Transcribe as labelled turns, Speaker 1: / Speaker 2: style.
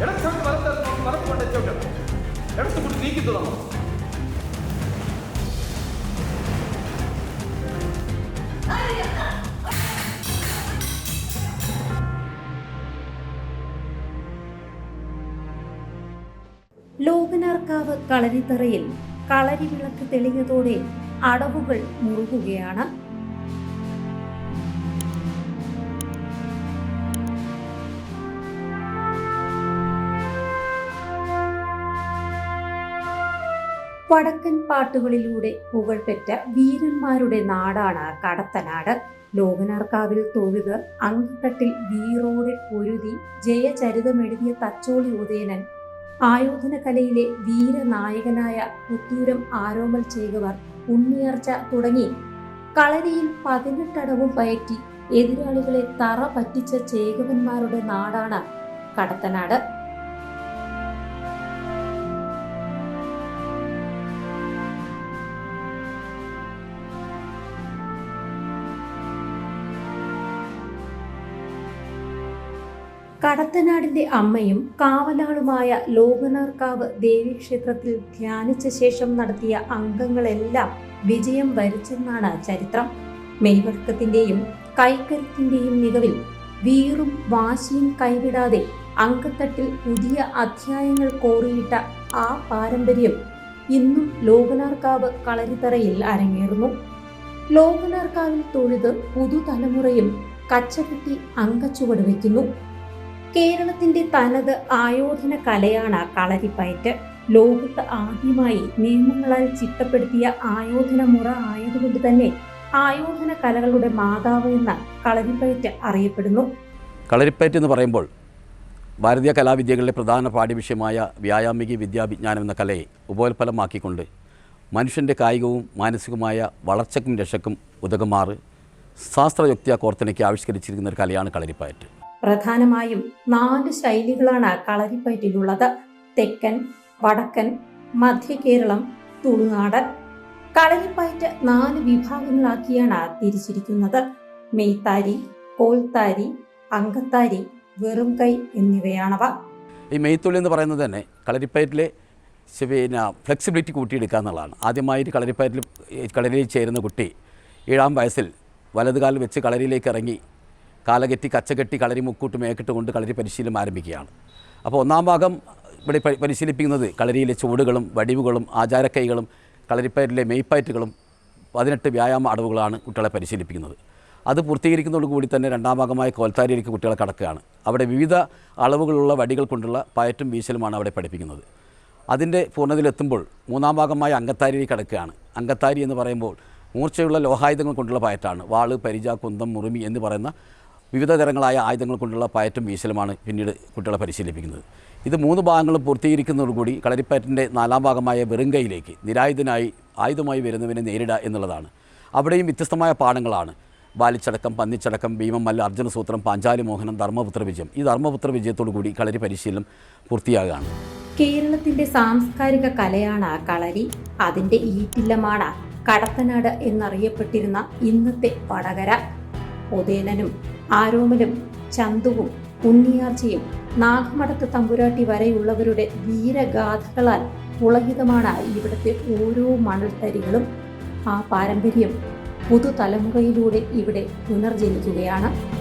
Speaker 1: ഇടച്ചോട്ട്
Speaker 2: ലോകനാർക്കാവ് കളരിത്തറയിൽ കളരി വിളക്ക് തെളിഞ്ഞതോടെ അടവുകൾ മുറുകുകയാണ് വടക്കൻ പാട്ടുകളിലൂടെ പുകഴ്പെറ്റ വീരന്മാരുടെ നാടാണ് കടത്തനാട് ലോകനാർക്കാവിൽ തൊഴുത് അങ്കത്തട്ടിൽ വീറോടെ പൊരുതി ജയചരിതമെഴുതിയ തച്ചോളി ഉദയനൻ. ആയോധന കലയിലെ വീരനായകനായ പുത്തൂരം ആരോമൽ ചേകവർ ഉണ്ണിയർച്ച തുടങ്ങി. കളരിയിൽ പതിനെട്ടടവും പയറ്റി എതിരാളികളെ തറ പറ്റിച്ച ചേകവന്മാരുടെ നാടാണ് കടത്തനാട് കടത്തനാടിന്റെ അമ്മയും കാവലാളുമായ ലോകനാർക്കാവ് ദേവീക്ഷേത്രത്തിൽ ധ്യാനിച്ച ശേഷം നടത്തിയ അംഗങ്ങളെല്ലാം വിജയം വരിച്ചെന്നാണ് ചരിത്രം. മെയ്വർക്കത്തിന്റെയും കൈക്കരുത്തിന്റെയും മികവിൽ വീറും വാശിയും കൈവിടാതെ അങ്കത്തട്ടിൽ പുതിയ അധ്യായങ്ങൾ കോറിയിട്ട ആ പാരമ്പര്യം ഇന്നും ലോകനാർക്കാവ് കളരിത്തറയിൽ അരങ്ങേറുന്നു. ലോകനാർക്കാവിൽ തൊഴുത് പുതുതലമുറയും കച്ചകെട്ടി അങ്കച്ചുവട് വയ്ക്കുന്നു. കേരളത്തിന്റെ തനത് ആയോധന കലയാണ് കളരിപ്പയറ്റ്. ലോകത്ത് ആദ്യമായി നിയമങ്ങളാൽ ചിട്ടപ്പെടുത്തിയ ആയോധന മുറ ആയതുകൊണ്ട് തന്നെ ആയോധന കലകളുടെ മാതാവ് എന്ന കളരിപ്പയറ്റ് അറിയപ്പെടുന്നു.
Speaker 3: കളരിപ്പയറ്റ് എന്ന് പറയുമ്പോൾ ഭാരതീയ കലാവിദ്യകളിലെ പ്രധാന പാഠ്യവിഷയമായ വ്യായാമിക വിദ്യാവിജ്ഞാനം എന്ന കലയെ ഉപോൽഫലമാക്കിക്കൊണ്ട് മനുഷ്യന്റെ കായികവും മാനസികവുമായ വളർച്ചയ്ക്കും രക്ഷക്കും ഉതകുമാറ് ശാസ്ത്രയുക്തിയ കോർത്തനയ്ക്ക് ആവിഷ്കരിച്ചിരിക്കുന്ന ഒരു കലയാണ് കളരിപ്പയറ്റ്.
Speaker 2: പ്രധാനമായും നാല് ശൈലികളാണ് കളരിപ്പയറ്റിലുള്ളത്. തെക്കൻ വടക്കൻ മധ്യ കേരളം തുളുനാടൻ. കളരിപ്പയറ്റ് നാല് വിഭാഗങ്ങളാക്കിയാണ് തിരിച്ചിരിക്കുന്നത്. മെയ്ത്താരി കോൽത്താരി അങ്കത്താരി വെറും കൈ എന്നിവയാണവ.
Speaker 3: ഈ മെയ്ത്തൊള്ളി എന്ന് പറയുന്നത് തന്നെ കളരിപ്പയറ്റിലെ പിന്നെ ഫ്ലെക്സിബിലിറ്റി കൂട്ടിയെടുക്കുക എന്നുള്ളതാണ്. ആദ്യമായിട്ട് കളരിപ്പയറ്റിൽ കളരിയിൽ ചേരുന്ന കുട്ടി ഏഴാം വയസ്സിൽ വലതുകാൽ വെച്ച് കളരിയിലേക്ക് ഇറങ്ങി കാലകെട്ടി കച്ചകെട്ടി കളരി മുക്കൂട്ട് മേക്കിട്ട് കൊണ്ട് കളരി പരിശീലനം ആരംഭിക്കുകയാണ്. അപ്പോൾ ഒന്നാം ഭാഗം ഇവിടെ പരി- പരിശീലിപ്പിക്കുന്നത് കളരിയിലെ ചുവടുകളും വടിവുകളും ആചാരക്കൈകളും കളരിപ്പയറ്റിലെ മെയ്പ്പയറ്റുകളും പതിനെട്ട് വ്യായാമ അടവുകളാണ് കുട്ടികളെ പരിശീലിപ്പിക്കുന്നത്. അത് പൂർത്തീകരിക്കുന്നതോടുകൂടി തന്നെ രണ്ടാം ഭാഗമായ കോൽത്താരിയിലേക്ക് കുട്ടികളെ കടക്കുകയാണ്. അവിടെ വിവിധ അളവുകളുള്ള വടികൾ കൊണ്ടുള്ള പയറ്റും വീശലുമാണ് അവിടെ പഠിപ്പിക്കുന്നത്. അതിന്റെ പൂർണതയിലെത്തുമ്പോൾ മൂന്നാം ഭാഗമായ അങ്കത്താരിയിലേക്ക് കടക്കുകയാണ്. അങ്കത്താരി എന്ന് പറയുമ്പോൾ മൂർച്ചയുള്ള ലോഹായുധങ്ങൾ കൊണ്ടുള്ള പയറ്റാണ്. വാൾ പരിച കുന്തം മുറുമി എന്ന് പറയുന്ന വിവിധ തരങ്ങളായ ആയുധങ്ങൾ കൊണ്ടുള്ള പയറ്റും വീശലുമാണ് പിന്നീട് കുട്ടികളെ പരിശീലിപ്പിക്കുന്നത്. ഇത് മൂന്ന് ഭാഗങ്ങളും പൂർത്തീകരിക്കുന്നതോടുകൂടി കളരിപ്പയറ്റിന്റെ നാലാം ഭാഗമായ വെറുങ്കയിലേക്ക് നിരായുധനായി ആയുധമായി വരുന്നവനെ നേരിടുക എന്നുള്ളതാണ്. അവിടെയും വ്യത്യസ്തമായ പാഠങ്ങളാണ്. ബാലിച്ചടക്കം പന്നിച്ചടക്കം ഭീമം മല്ല അർജുനസൂത്രം പാഞ്ചാലി മോഹനം ധർമ്മപുത്ര വിജയം. ഈ ധർമ്മപുത്ര വിജയത്തോടു കൂടി കളരി പരിശീലനം പൂർത്തിയാകുകയാണ്.
Speaker 2: കേരളത്തിന്റെ സാംസ്കാരിക കലയാണ് കളരി. അതിന്റെ ഈറ്റില്ലമാണ് കടത്തനാട് എന്നറിയപ്പെട്ടിരുന്ന ഇന്നത്തെ വടകര. ഉദയനനും ആരോമലും ചന്തുവും ഉണ്ണിയാർച്ചയും നാഗമടത്ത് തമ്പുരാട്ടി വരെയുള്ളവരുടെ വീരഗാഥകളാൽ പുളകിതമാണ് ഇവിടുത്തെ ഓരോ മണൽത്തരികളും. ആ പാരമ്പര്യം പുതുതലമുറയിലൂടെ ഇവിടെ പുനർജനിക്കുകയാണ്.